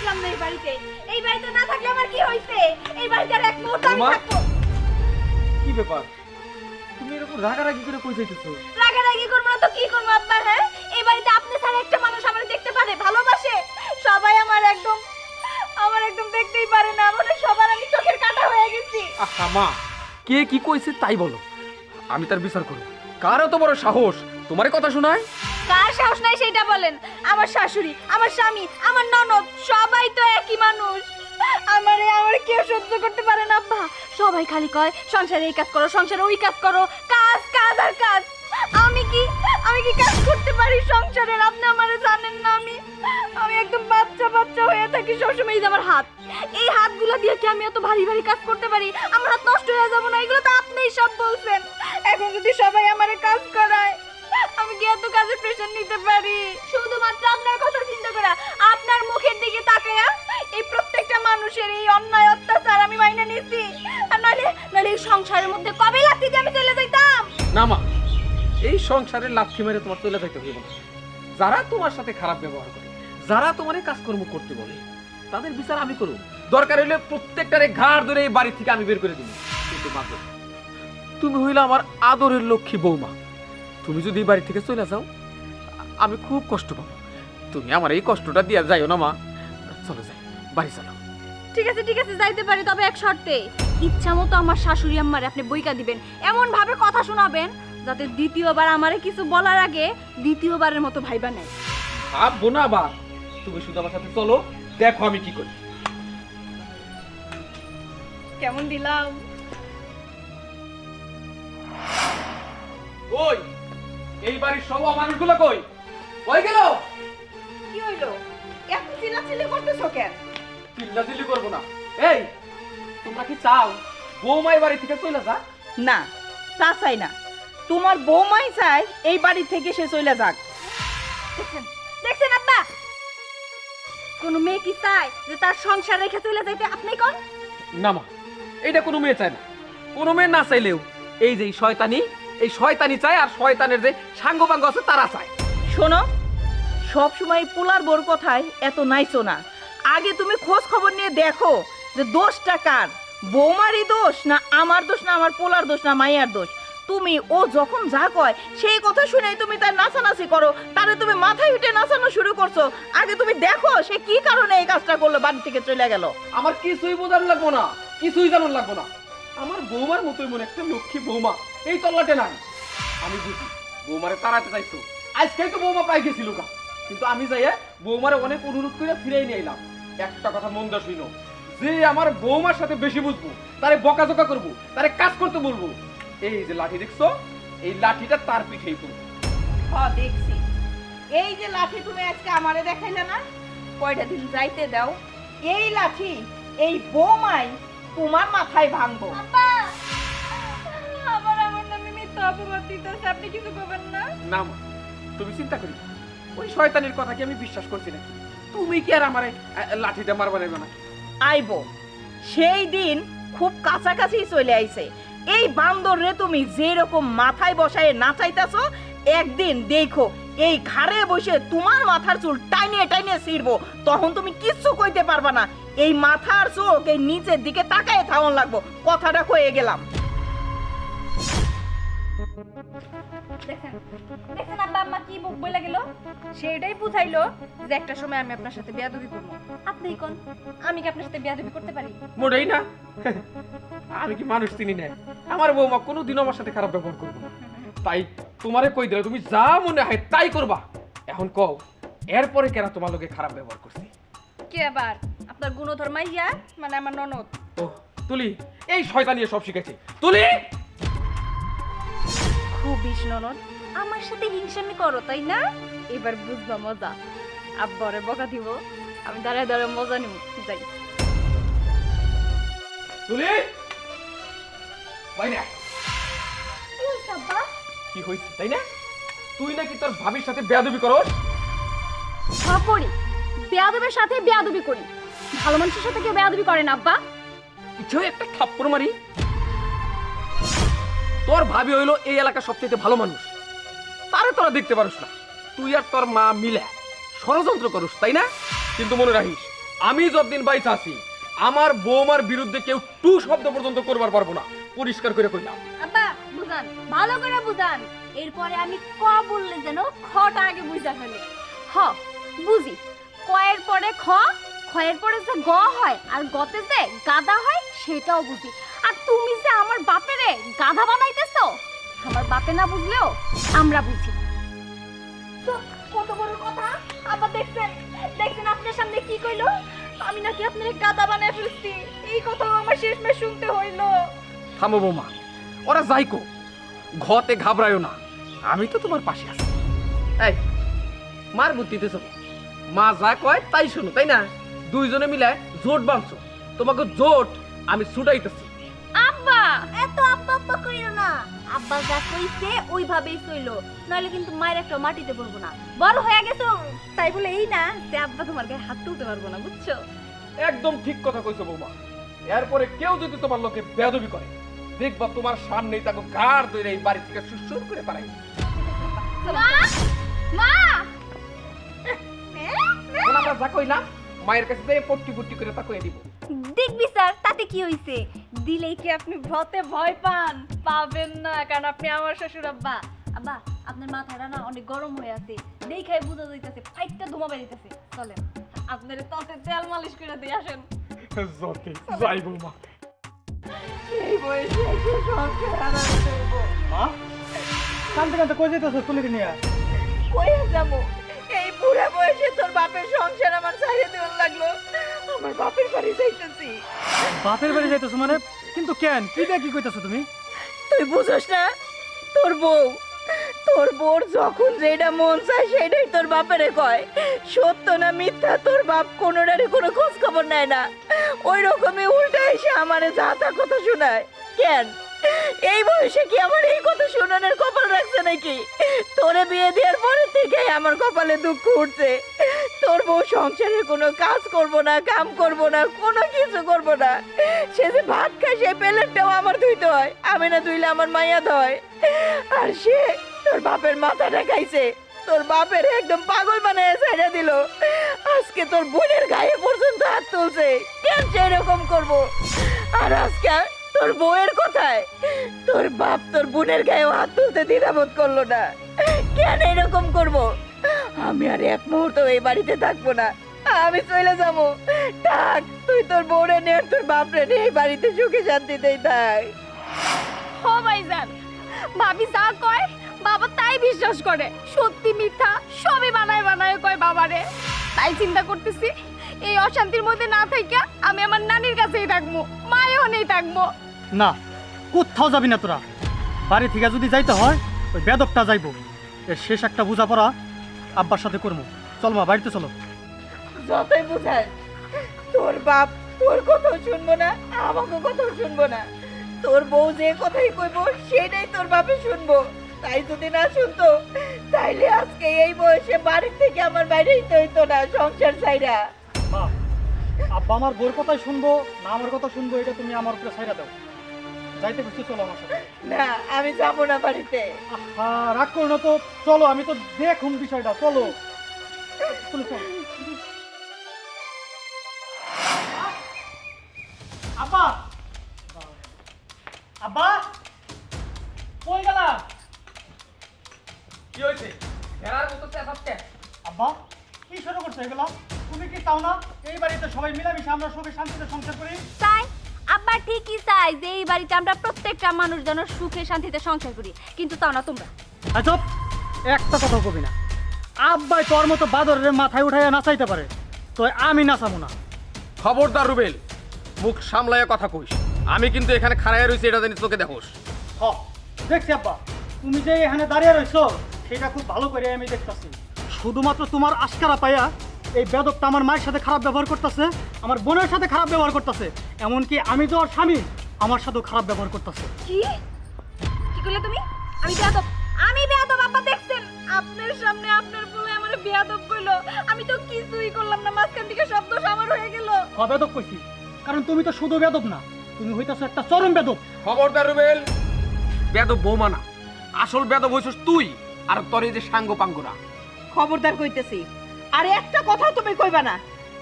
আসলাম না এই বাড়িতে। এই বাড়িতে না থাকলে আমার কি হইছে? এই বাড়িতে আর এক মুহূর্ত আমি বৌমা? থাকব। কি ব্যাপার? তুমি এরকম রাগারাগি করে কই যাইতেছো? রাগারাগি করব না তো কি করব আব্বা হ্যাঁ? এই বাড়িতে আপনি ছাড়া একটা মানুষ আমার দেখতে পারে ভালোবাসে? সবাই আমার একদম আমার একদম দেখতেই পারে না। আমার সবার আমি চোখের কাটা হয়ে গেছি। আহা মা কে কি কইছে তাই বলো। আমি তার বিচার করব। কার এত বড় সাহস? তোমার কথা শোনায়? কার সাহস নাই সেটা বলেন? আমার শাশুড়ি, আমার স্বামী, আমার ননদ, সবাই তো একই মানুষ। আমারে আমার কেউ সহ্য করতে পারে না, আব্বা। সবাই খালি কয়, সংসারে এই কাজ করো, সংসারে ওই কাজ করো। কাজ কাজ আর কাজ। আমি কি আমি কি কাজ করতে পারি সংসারের? আপনি আমারে জানেন না আমি। আমি একদম বাচ্চা বাচ্চা হয়ে থাকি সবসময়। এই আমার হাত। এই হাতগুলো দিয়ে কি আমি এত ভারী ভারী কাজ করতে পারি? আমার হাত নষ্ট হয়ে যাব না? এগুলো তো আপনিই সব বলছেন। এখন যদি সবাই আমারে কাজ নিতে পারি? শুধুমাত্র আপনার কথা চিন্তা করা আপনার মুখের দিকে তাকায়া এই প্রত্যেকটা মানুষের এই অন্যায় অত্যাচার আমি মাইনে নিচ্ছি আর নাহলে নাহলে এই সংসারের মধ্যে কবে লাগতে যে আমি চলে যাইতাম? না মা এই সংসারের লাথি মেরে তোমার চলে যাইতে হইব না। যারা তোমার সাথে খারাপ ব্যবহার করে যারা তোমার এই কাজকর্ম করতে বলে তাদের বিচার আমি করব। দরকার হইলে প্রত্যেকটারে ঘাড় ধরে এই বাড়ি থেকে আমি বের করে দিব। কিন্তু মা তুমি হইলে আমার আদরের লক্ষ্মী বৌমা। তুমি যদি এই বাড়ি থেকে চলে যাও আমি খুব কষ্ট পাবো। তুমি আমার এই কষ্টটা দিয়ে যাইও না মা। চলো যাই বাড়ি চলো। ঠিক আছে ঠিক আছে যাইতে পারি তবে এক শর্তে। ইচ্ছা মতো আমার শাশুড়ি আম্মারে আপনি বইকা দিবেন এমন ভাবে কথা শোনাবেন যাতে দ্বিতীয়বার আমারে কিছু বলার আগে দ্বিতীয়বারের মতো ভাইবা নেয়। ভাববো না বা তুমি শুধু আমার সাথে চলো দেখো আমি কি করি। কেমন দিলাম? ওই এই বাড়ির সব মানুষগুলো কই? কই গেল? কি হইল? এত চিল্লাচিল্লি করতেছো কেন? চিল্লা চিল্লি করব না। এই তোমরা কি চাও বৌমাই বাড়ি থেকে চলে যা না তা চাই না। তোমার বৌমাই চাই এই বাড়ি থেকে সে চলে যাক। দেখছেন দেখছেন আব্বা? কোন মেয়ে কি চায় যে তার সংসার রেখে চলে যাইতে আপনি কোন? না মা এইটা কোনো মেয়ে চায় না। কোনো মেয়ে না চাইলেও এই যে এই শয়তানি এই শয়তানি চায় আর শয়তানের যে সাঙ্গ পাঙ্গ আছে তারা চায়। শোনো সব সময় পোলার বোর কথায় এত নাইছো না। আগে তুমি খোঁজ খবর নিয়ে দেখো যে দোষটা কার। বৌমারই দোষ না আমার দোষ না আমার পোলার দোষ না মাইয়ার দোষ। তুমি, ও যখন যা কয়, সেই কথা শুনেই তুমি তার নাচানাচি করো। তারে তুমি মাথায় উঠে নাচানো শুরু করছ। আগে তুমি দেখো সে কি কারণে এই কাজটা করল, বাড়ি থেকে চলে গেল। আমার কিছুই বোঝার লাগবো না, কিছুই জানার লাগবো না। আমার বৌমার মতোই মনে একটা লক্ষ্মী বৌমা, এই তল্লাটে নাই। আমি বুঝি, বৌমারে তাড়াতে চাইছো। আজকেই তো বৌমা পাই গেছিল কা কিন্তু আমি যাইয়া বৌমারে অনেক অনুরোধ করে ফিরে নিয়ে এলাম একটা কথা মন দা শুনো যে আমার বৌমার সাথে বেশি বুঝব তারে বকাঝকা করব তারে কাজ করতে বলব এই যে লাঠি দেখছ এই লাঠিটা তার পিঠেই করব হ দেখছি। এই যে লাঠি তুমি আজকে আমারে দেখাইলে না কয়টা দিন যাইতে দাও এই লাঠি এই বোমাই তোমার মাথায় ভাঙবো। আবার আমার নামে মিথ্যা অপবাদ দিতেছে আপনি কিছু করবেন না? না মা তুমি চিন্তা করি না। ওই শয়তানের কথা কি আমি বিশ্বাস করছি নাকি তুমি কি আর আমার লাঠিটা মারবা নেবে না? আইবো, সেই দিন খুব কাছাকাছি চলে আইছে। এই বান্দর রে তুমি যেরকম মাথায় বসায় নাচাইতাছো, একদিন দেখো, এই ঘাড়ে বসে তোমার মাথার চুল টাইনিয়ে টাইনিয়ে ছিড়বো, তখন তুমি কিচ্ছু কইতে পারবা না। এই মাথার চোখ এই নিচের দিকে তাকায় থাউন লাগবো, কথাটা কয়ে গেলাম। দেখেন দেখেন আব্বা আম্মা কি বুক বলে গেল? বুঝাইলো যে একটা সময় আমি আপনার সাথে বিয়াদবি করব। আপনিই কোন? আমি কি আপনার সাথে বিয়াদবি করতে পারি? মোটেই না। আমি কি মানুষ চিনি না? আমার বৌমা কোনোদিন আমার সাথে খারাপ ব্যবহার করব না। তাই তোমারে কই দিলে তুমি যা মনে হয় তাই করবা। এখন কও এরপরে কেন তোমার লোকে খারাপ ব্যবহার করছি? কে আবার? আপনার গুণধর মাইয়া মানে আমার ননদ। ও তুলি এই শয়তানিয়ে সব শিখেছে। তুলি! খুব বিষ ননদ আমার সাথে হিংসামি করো তাই না? এবার বুঝবা মজা। আব্বারে বকা দিব। আমি দাঁড়ায় দাঁড়ায় মজা নিব যাই। তুলি! আয়। কি হইছে আব্বা। কি হয়েছে তাই না? তুই নাকি তোর ভাবির সাথে বেয়াদবি করস? সব করি। বেয়াদবের সাথে বেয়াদবি করি। ভালো মানুষের সাথে কেউ বেয়াদবি করে না আব্বা। ইচ্ছে একটা থাপ্পড় মারি। তোর ভাবি হইল এই এলাকার সবচেয়ে ভালো মানুষ। তারে তোরা দেখতে পারস না। তুই আর তোর মা মিলে ষড়যন্ত্র করস, তাই না? কিন্তু মনে রাখিস, আমি যতদিন বাইচা আছি, আমার বৌমার বিরুদ্ধে কেউ টু শব্দ পর্যন্ত করবার পারব না। পরিষ্কার করে কইলাম। আব্বা, বুঝান, ভালো করে বুঝান। এরপরে আমি ক বললে যেন খটা আগে বুঝা ফেলে। হ, বুঝি। কয়ের পরে খ খয়ের পরে যে গ হয় আর গতে যে গাদা হয় সেটাও বুঝি। আর তুমি যে আমার বাপেরে গাধা বানাইতেছো আমার বাপে না বুঝলেও আমরা বুঝি। তো কত বড় কথা? আব্বা দেখছেন? দেখছেন আপনার সামনে কি কইলো? আমি নাকি আপনার গাদা বানায় ফেলছি। এই কথাও আমার শেষমেশ শুনতে হইল। থামো বৌমা ওরা যাইকো ঘতে ঘাবড়ায়ও না। আমি তো তোমার পাশে আছি। এই মার বুদ্ধিতে চলো। মা যা কয় তাই শোনো তাই না? দুইজনে মিলে জোট বাঁধছো। তোমাকে জোট আমি ছুটাইতেছি। আব্বা! এত আব্বা আব্বা কইরো না। আব্বা যা কইছে ওইভাবেই চইলো নইলে কিন্তু মায়ের একটা মাটিতে পড়ব না। বড় হয়ে গেছো। তাই বলে এই না যে আব্বা তোমার গায়ে হাত তুলতে পারব না বুঝছ? একদম ঠিক কথা কইছো বৌমা। এরপরে কেউ যদি তোমার লোকে বেদবি করে দেখবা তোমার সামনেই তাকে গাড় ধরে এই বাড়ি থেকে সুসুর করে পারাই মা! মা! আমরা যা কইলাম মায়ের কাছে যাই পট্টি পট্টি করে তা কয়ে দিব। দেখবি স্যার তাতে কি হইছে? দিলেই কি আপনি ভতে ভয় পান? পাবেন না কারণ আপনি আমার শ্বশুর আব্বা। আব্বা আপনার মাথাটা না অনেক গরম হয়ে আছে। দেখাই বুঝা যাইতেছে ফাইটটা ধোমা বেরিতেছে। চলেন আপনার ততে তেল মালিশ করে দিয়ে আসেন। জতে যাই বৌমা এই বয়সে এসে সংসার হারাতে। মা? কানতে কানতে কই যেতেছো তুলে নিয়ে? কই যাব। বুড়া বয়সে তোর বাপের সংসার আমার ছাড়িয়ে দেওয়ার লাগল। আমার বাপের বাড়ি যাইতেছি। বাপের বাড়ি যাইতেছো মানে? কিন্তু কেন? কি কি কইতাছো তুমি? তুই বুঝোস না তোর বউ তোর বোর যখন যেটা মন চায় সেটাই তোর বাপেরে কয়। সত্য না মিথ্যা তোর বাপ কোনোটারই কোনো খোঁজ খবর নেয় না। ওই রকমই উল্টা এসে আমারে যা তা কথা শোনায়। কেন? এই বয়সে কি আমার এই কথা শোনানোর কপাল রাখছে নাকি? তোরে বিয়ে দেওয়ার পরে থেকেই আমার কপালে দুঃখ উঠছে। তোর বউ সংসারের কোনো কাজ করব না, কাম করব না, কোনো কিছু করব না। সে যে ভাত খায়, সেই প্লেটটাও আমার ধুইতে হয়, আমি না ধুইলে আমার মাইয়া ধয়। আর সে তোর বাপের মাথাটা খাইছে, তোর বাপের একদম পাগল বানায় ছেড়ে দিল। আজকে তোর বোনের গায়ে পর্যন্ত হাত তুলছে, কেন সেরকম করব? আর আজকে তোর বউয়ের কথায়? তোর বাপ তোর বোনের গায়ে হাত তুলতে দ্বিধাবোধ করল না। কেন এরকম করব? আমি আর এক মুহূর্ত এই বাড়িতে থাকব না। আমি চলে যাব। থাক, তুই তোর বউরে নে আর তোর বাপরে নে, এই বাড়িতে সুখে শান্তিতেই থাক। ও ভাইজান ভাবি যা কয়, বাবা তাই বিশ্বাস করে। সত্যি মিথ্যা, সবই বানায় বানায় কয় বাবারে। তাই চিন্তা করতেছি, এই অশান্তির মধ্যে না থাইকা আমি আমার নানির কাছেই থাকব, মায়েও নেই থাকব। না কোথাও যাবি না তোরা। বাড়ি থেকে যদি যাইতে হয় ওই বেদকটা যাইবো। এর শেষ একটা বোঝাপড়া আব্বার সাথে করব। চল মা বাড়িতে চলো। যতই বুঝায় তোর বাপ তোর কথাও শুনব না আমাকে কথাও শুনব না। তোর বউ যে কথাই কইব সেটাই তোর বাপে শুনব। তাই যদি না শুনতো তাইলে আজকে এই বয়সে বাড়ি থেকে আমার বাইরে হইতে হইতো না সংসার চাইরা আব্বা আমার বোর কথাই শুনব না আমার কথা শুনব এটা তুমি আমার উপরে ছাইরা দাও। যাইতে খুঁজতে চলো আমার সাথে। না আমি যাব না বাড়িতে। আহা রাগ করো না তো চলো আমি তো দেখুন বিষয়টা চলো। চলো চলো। আব্বা! আব্বা! কই গেলা? কি হয়েছে এরার মতো চেঁচাচ্ছে। আব্বা কি শুরু করছ এগুলা? তুমি কি চাও না? এই বাড়িতে সবাই মিলেমিশে আমরা সুখে শান্তিতে সংসার করি? তাই? আব্বা ঠিকই চাই যে এই বাড়িতে আমরা প্রত্যেকটা মানুষ যেন সুখে শান্তিতে সংসার করি। কিন্তু তাও না তোমরা। আচ্ছা একটা কথা কবি না। আব্বাই তোর মতো বাদরের মাথায় উঠাইয়া নাচাইতে পারে। তো আমি নাচাবো না। খবরদার রুবেল মুখ সামলাইয়া কথা কইস। আমি কিন্তু এখানে খাড়াইয়া রয়েছি এটা জানি তোকে দেখোস। হ দেখছি আব্বা। তুমি যে এখানে দাঁড়িয়ে রইছো সেটা খুব ভালো করে আমি দেখতাছি। শুধুমাত্র তোমার আশকারা পাইয়া এই বেদকটা আমার মায়ের সাথে খারাপ ব্যবহার করতেছে আমার বোনের সাথে খারাপ ব্যবহার করতেছে। এমনকি আমি তো ওর স্বামী। আমার সাথেও খারাপ ব্যবহার করতেছে। কি? কি করলে তুমি? আমি বেয়াদব। আমি বেয়াদব দেখছেন? আপনার সামনে আপনার বলে আমার বেয়াদব কইলো। আমি তো কিছুই করলাম না মাঝখান থেকে সব দোষ আমার হয়ে গেল। কইছি। কারণ তুমি তো শুধু বেদব না তুমি হইতাছো একটা চরম বেদব খবরদার রুবেল বেদব বৌমা না। আসল বেদব হইছিস তুই আর তোর এই যে সাঙ্গ পাঙ্গরা। খবরদার কইতেছি। আর একটা কথা তুমি কইবা না।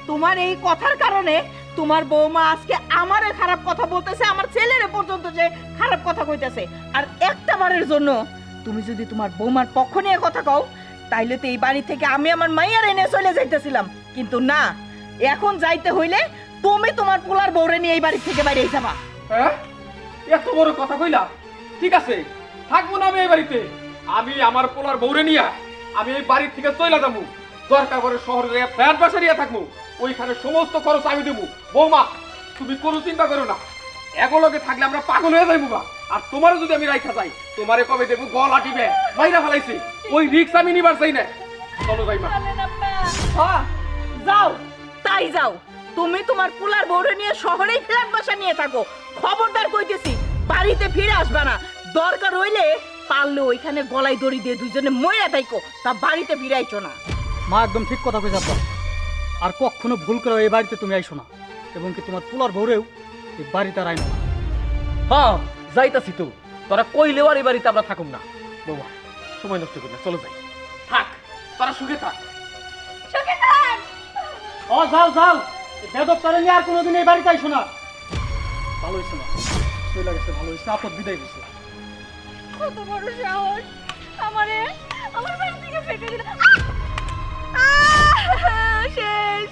তোমার এই কথার কারণে তোমার বৌমা আজকে আমারে খারাপ কথা বলতেছে, আমার ছেলের পর্যন্ত যে খারাপ কথা কইতেছে। আর একটা বারের জন্য তুমি যদি তোমার বৌমার পক্ষ নিয়ে কথা কও, তাইলে তো এই বাড়ি থেকে আমি আমার মাইয়ার এনে চলে যাইতেছিলাম। কিন্তু না, এখন যাইতে হইলে তুমি তোমার পোলার বউরে নিয়ে এই বাড়ি থেকে বাইরে যাবা। হ্যাঁ? এত বড় কথা কইলা? ঠিক আছে, থাকব না আমি এই বাড়িতে। আমি আমার পোলার বউরে নিয়া আমি এই বাড়ি থেকে চলে যাব। দরকার করে শহরে ফ্ল্যাট বাসা নিয়ে থাকব। ওইখানে সমস্ত খরচ আমি দেবো। বৌমা তুমি কোনো চিন্তা করো না। এগুলোকে থাকলে আমরা পাগল হয়ে যাইবো গা আর তোমারও যদি আমি রাইখা যাই তোমারে কবে দেখব গল আটিবে মাইরা ফেলাইছি। ওই রিক্স আমি নিবার চাই না। চলো যাই মা হ্যাঁ, যাও তাই যাও। তুমি তোমার পোলার বউরে নিয়ে শহরেই ফ্ল্যাট বাসা নিয়ে থাকো। খবরদার কইতেছি বাড়িতে ফিরে আসবা না। দরকার হইলে পারলে ওইখানে গলায় দড়ি দিয়ে দুইজনে মইরা থাইকো তা বাড়িতে ফিরাইছো না। মা একদম ঠিক কথা কইছ আব্বা। আর কখনো ভুল করে এই বাড়িতে তুমি আইসো না এবং কি তোমার পোলার ভোরেও এই বাড়িতে আর আইনো না। হ্যাঁ যাইতাছি তো। তোরা কইলেও আর এই বাড়িতে আমরা থাকুম না। বৌমা সময় নষ্ট করি না চলো যাই। থাক তোরা সুখে থাক। সুখে থাক। ও যাও যাও। বেদক তারে নিয়ে আর কোনোদিন এই বাড়িতে আইসো না। ভালো হয়েছে না। চলে গেছে ভালো হয়েছে আপদ বিদায় হয়েছে কত বড় সাহস। আমারে আমার বাড়ি থেকে ফেটে দিল শেষ।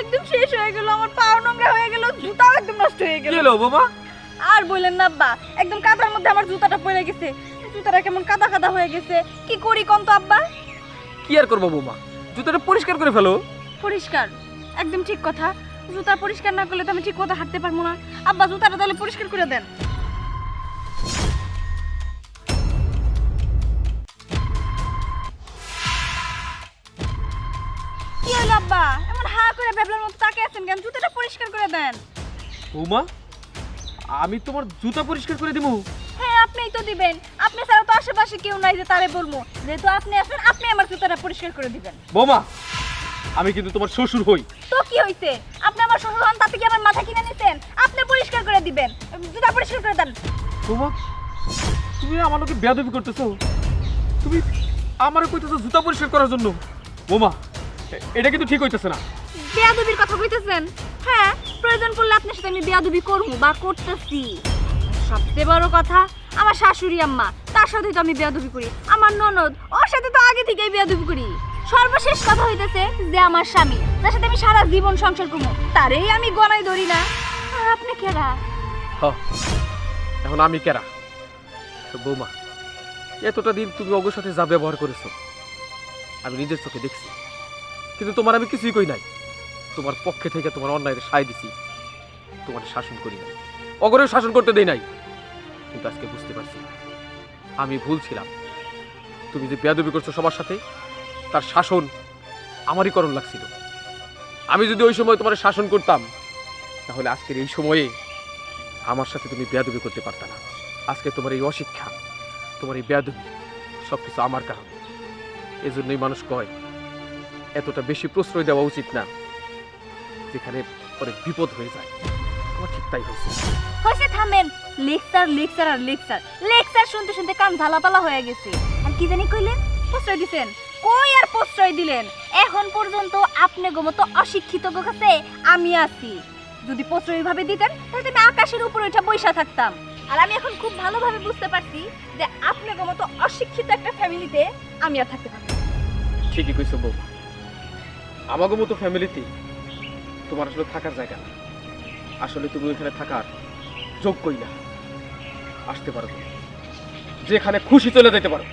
একদম শেষ হয়ে গেল আমার পাও নোংরা হয়ে গেল জুতাও একদম নষ্ট হয়ে কি গেল হলো বৌমা? আর বললেন না আব্বা একদম কাদার মধ্যে আমার জুতাটা পড়ে গেছে। জুতাটা কেমন কাদা কাদা হয়ে গেছে। কি করি কোন তো আব্বা? কি আর করব বৌমা? জুতোটা পরিষ্কার করে ফেলো। পরিষ্কার একদম ঠিক কথা। জুতা পরিষ্কার না করলে তো আমি ঠিক মতো হাঁটতে পারব না। আব্বা জুতাটা তাহলে পরিষ্কার করে দেন। কেন জুতাটা পরিষ্কার করে দেন। বৌমা আমি তোমার জুতা পরিষ্কার করে দিব হ্যাঁ আপনিই তো দিবেন। আপনি ছাড়া তো আশেপাশে কেউ নাই যে তারে বলব যেহেতু আপনি আছেন আপনি আমার জুতাটা পরিষ্কার করে দিবেন। বৌমা আমি কিন্তু তোমার শ্বশুর হই। তো কি হইছে? আপনি আমার শ্বশুর হন তাতে কি আমার মাথা কিনে নিতেন আপনি পরিষ্কার করে দিবেন। জুতা পরিষ্কার করে দেন। বৌমা তুমি আমার লোকে বেয়াদবি করতেছো। তুমি আমারে কইতেছো জুতা পরিষ্কার করার জন্য। বৌমা এটা কিন্তু ঠিক হইতেছে না। বেয়াদবির কথা কইতেছেন? হ্যাঁ প্রয়োজন পড়লে আপনার সাথে আমি বেয়াদবি করব বা করতেছি। সবচেয়ে বড় কথা, আমার শাশুড়ি আম্মা, তার সাথে তো আমি বেয়াদবি করি। আমার ননদ, ওর সাথে তো আগে থেকেই বেয়াদবি করি। সর্বশেষ কথা হইতেছে যে, আমার স্বামী যার সাথে আমি সারা জীবন সংসার করব তারেই আমি গনাই ধরি না। আর আপনি কেরা? এখন আমি কেরা? বৌমা, এতটা দিন তুমি অগর সাথে যা ব্যবহার করেছ, আমি নিজের চোখে দেখছি। কিন্তু তোমার আমি কিছুই কই নাই। তোমার পক্ষে থেকে তোমার অন্যায়ের সায় দিছি। তোমার শাসন করি নাই। অগরেও শাসন করতে দেই নাই। কিন্তু আজকে বুঝতে পারছি, আমি ভুল ছিলাম। তুমি যে বেয়াদবি করছ সবার সাথে, তার শাসন আমারই করণ লাগছিল। আমি যদি ওই সময় তোমার শাসন করতাম, তাহলে আজকের এই সময়ে আমার সাথে তুমি বেয়াদবি করতে পারত না। আজকে তোমার এই অশিক্ষা, তোমার এই বেয়াদবি সব কিছু আমার কারণে। এজন্যই মানুষ কয়, এতটা বেশি প্রশ্রয় দেওয়া উচিত না। যেখানে পরে বিপদ হয়ে যায়। আমার ঠিক তাই হয়েছে। হয়েছে থামেন। লেকচার লেকচার আর লেকচার। লেকচার শুনতে শুনতে কান ঝালাপালা হয়ে গেছে। আর কি জানি কইলেন? প্রশ্রয় দিছেন। কই আর প্রশ্রয় দিলেন? এখন পর্যন্ত আপনি মতো অশিক্ষিত কাছে আমি আছি। যদি প্রশ্রয় ভাবে দিতেন তাহলে আমি আকাশের উপরে উঠে বৈশা থাকতাম। আর আমি এখন খুব ভালোভাবে বুঝতে পারছি যে আপনি মতো অশিক্ষিত একটা ফ্যামিলিতে আমি আর থাকতে পারব ঠিকই কইছো বউ আমাকে মতো ফ্যামিলিতে তোমার আসলে থাকার জায়গা না। আসলে তুমি ওইখানে থাকার যোগ্যই না। আসতে পারো তুমি। যেখানে খুশি চলে যেতে পারো।